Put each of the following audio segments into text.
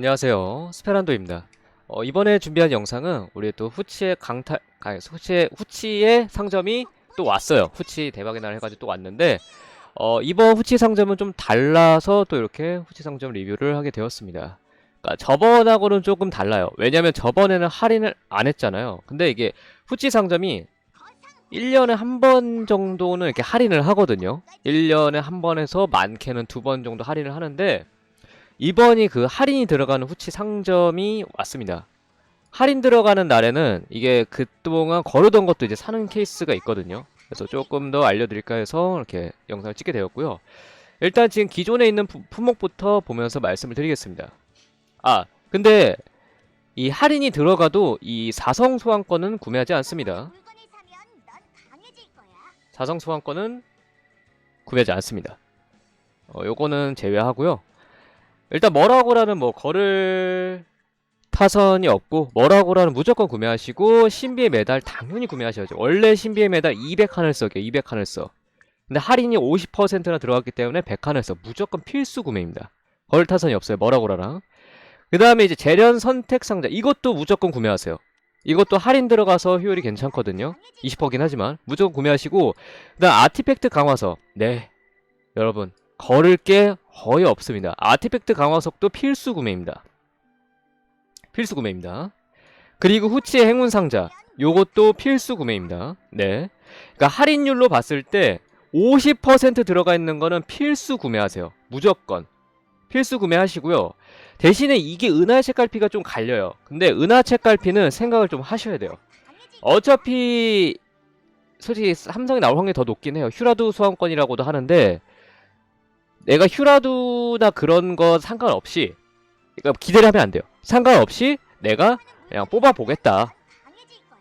안녕하세요. 스페란도입니다. 어, 이번에 준비한 영상은 우리 또 후치의 강탈, 아니, 후치의, 후치의 상점이 또 왔어요. 후치 대박의 날 해가지고 또 왔는데, 어, 이번 후치 상점은 좀 달라서 또 이렇게 후치 상점 리뷰를 하게 되었습니다. 그러니까 저번하고는 조금 달라요. 왜냐면 저번에는 할인을 안 했잖아요. 근데 이게 후치 상점이 1년에 한 번 정도는 이렇게 할인을 하거든요. 1년에 한 번에서 많게는 두 번 정도 할인을 하는데, 이번이 그 할인이 들어가는 후치 상점이 왔습니다. 할인 들어가는 날에는 이게 그동안 거르던 것도 이제 사는 케이스가 있거든요. 그래서 조금 더 알려드릴까 해서 이렇게 영상을 찍게 되었고요. 일단 지금 기존에 있는 품- 품목부터 보면서 말씀을 드리겠습니다. 아, 근데 이 할인이 들어가도 이 사성 소환권은 구매하지 않습니다. 사성 소환권은 구매하지 않습니다. 어, 요거는 제외하고요. 일단 뭐라고라는 뭐 거를 타선이 없고 뭐라고라는 무조건 구매하시고 신비의 메달 당연히 구매하셔야죠. 원래 신비의 메달 200칸을 써게 200칸을 써. 근데 할인이 50%나 들어갔기 때문에 100칸을 써. 무조건 필수 구매입니다. 거를 타선이 없어요. 뭐라고라랑. 그 다음에 이제 재련 선택 상자 이것도 무조건 구매하세요. 이것도 할인 들어가서 효율이 괜찮거든요. 20%긴 하지만 무조건 구매하시고 그다음 아티팩트 강화석 네 여러분 걸을 게 거의 없습니다. 아티팩트 강화석도 필수 구매입니다. 필수 구매입니다. 그리고 후치의 행운 상자 요것도 필수 구매입니다. 네. 그러니까 할인율로 봤을 때 50% 들어가 있는 거는 필수 구매하세요. 무조건. 필수 구매하시고요. 대신에 이게 은하 책갈피가 좀 갈려요. 근데 은하 책갈피는 생각을 좀 하셔야 돼요. 어차피 솔직히 삼성이 나올 확률이 더 높긴 해요. 휴라두 소환권이라고도 하는데 내가 휴라두나 그런 거 상관없이 그러니까 기대를 하면 안 돼요. 상관없이 내가 그냥 뽑아 보겠다. 강해질 거야.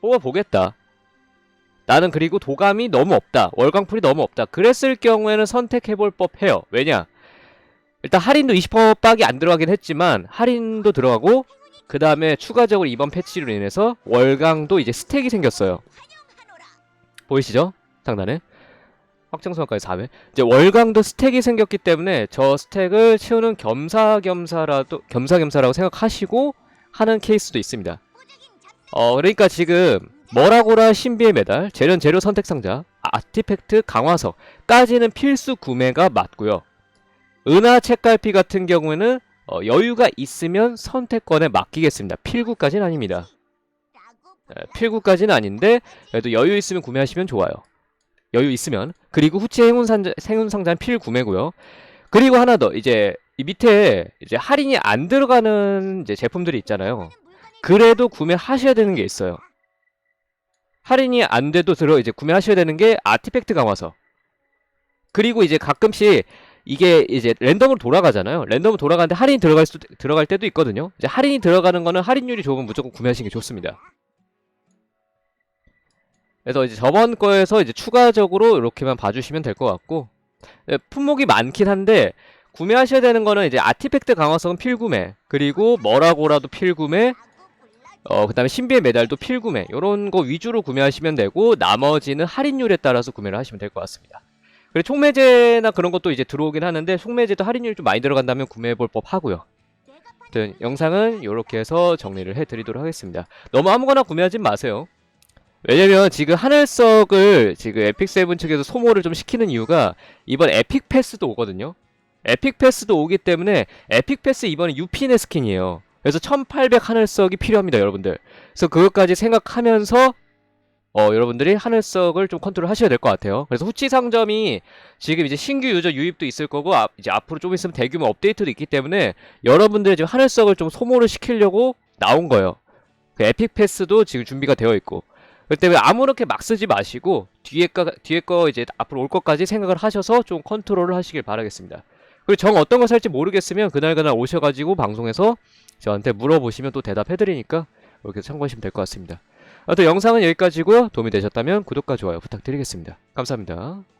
뽑아 보겠다. 나는 그리고 도감이 너무 없다. 월광풀이 너무 없다. 그랬을 경우에는 선택해볼 법해요. 왜냐? 일단 할인도 20%밖에 안 들어가긴 했지만 할인도 들어가고 그 다음에 추가적으로 이번 패치로 인해서 월광도 이제 스택이 생겼어요. 보이시죠? 상단에 확정소환까지 4회 이제 월광도 스택이 생겼기 때문에 저 스택을 채우는 겸사겸사라도 겸사겸사라고 생각하시고 하는 케이스도 있습니다. 어 그러니까 지금 뭐라고라 신비의 메달, 재련 재료 선택 상자, 아티팩트 강화석까지는 필수 구매가 맞고요. 은하 책갈피 같은 경우에는 어, 여유가 있으면 선택권에 맡기겠습니다. 필구까지는 아닙니다. 에, 필구까지는 아닌데 그래도 여유 있으면 구매하시면 좋아요. 여유 있으면 그리고 후치 행운 상자 행운 상자는 필 구매고요. 그리고 하나 더 이제 이 밑에 이제 할인이 안 들어가는 이제 제품들이 있잖아요. 그래도 구매하셔야 되는 게 있어요. 할인이 안 돼도 들어 이제 구매하셔야 되는 게 아티팩트 강화서. 그리고 이제 가끔씩 이게 이제 랜덤으로 돌아가잖아요. 랜덤으로 돌아가는데 할인이 들어갈 수 들어갈 때도 있거든요. 이제 할인이 들어가는 거는 할인율이 좋으면 무조건 구매하시는 게 좋습니다. 그래서 이제 저번 거에서 이제 추가적으로 이렇게만 봐주시면 될 것 같고 네, 품목이 많긴 한데 구매하셔야 되는 거는 이제 아티팩트 강화성은 필구매 그리고 뭐라고라도 필구매. 어, 그 다음에 신비의 메달도 필구매 요런 거 위주로 구매하시면 되고 나머지는 할인율에 따라서 구매를 하시면 될 것 같습니다. 그리고 총매제나 그런 것도 이제 들어오긴 하는데 총매제도 할인율이 좀 많이 들어간다면 구매해 볼 법 하고요. 영상은 이렇게 해서 정리를 해드리도록 하겠습니다. 너무 아무거나 구매하진 마세요. 왜냐면 지금 하늘석을 지금 에픽세븐 측에서 소모를 좀 시키는 이유가 이번 에픽 패스도 오거든요. 에픽 패스도 오기 때문에 에픽 패스 이번에 유피네 스킨이에요. 그래서 1800 하늘석이 필요합니다, 여러분들. 그래서 그것까지 생각하면서 어, 여러분들이 하늘석을 좀 컨트롤 하셔야 될 것 같아요. 그래서 후치 상점이 지금 이제 신규 유저 유입도 있을 거고 아, 이제 앞으로 좀 있으면 대규모 업데이트도 있기 때문에 여러분들의 지금 하늘석을 좀 소모를 시키려고 나온 거예요. 그 에픽 패스도 지금 준비가 되어 있고. 그렇기 때문에 아무렇게 막 쓰지 마시고 뒤에 거 뒤에 거 이제 앞으로 올 것까지 생각을 하셔서 좀 컨트롤을 하시길 바라겠습니다. 그리고 정 어떤 거 살지 모르겠으면 그날 그날 오셔가지고 방송에서 저한테 물어보시면 또 대답해드리니까 이렇게 참고하시면 될 것 같습니다. 아무튼 영상은 여기까지고요. 도움이 되셨다면 구독과 좋아요 부탁드리겠습니다. 감사합니다.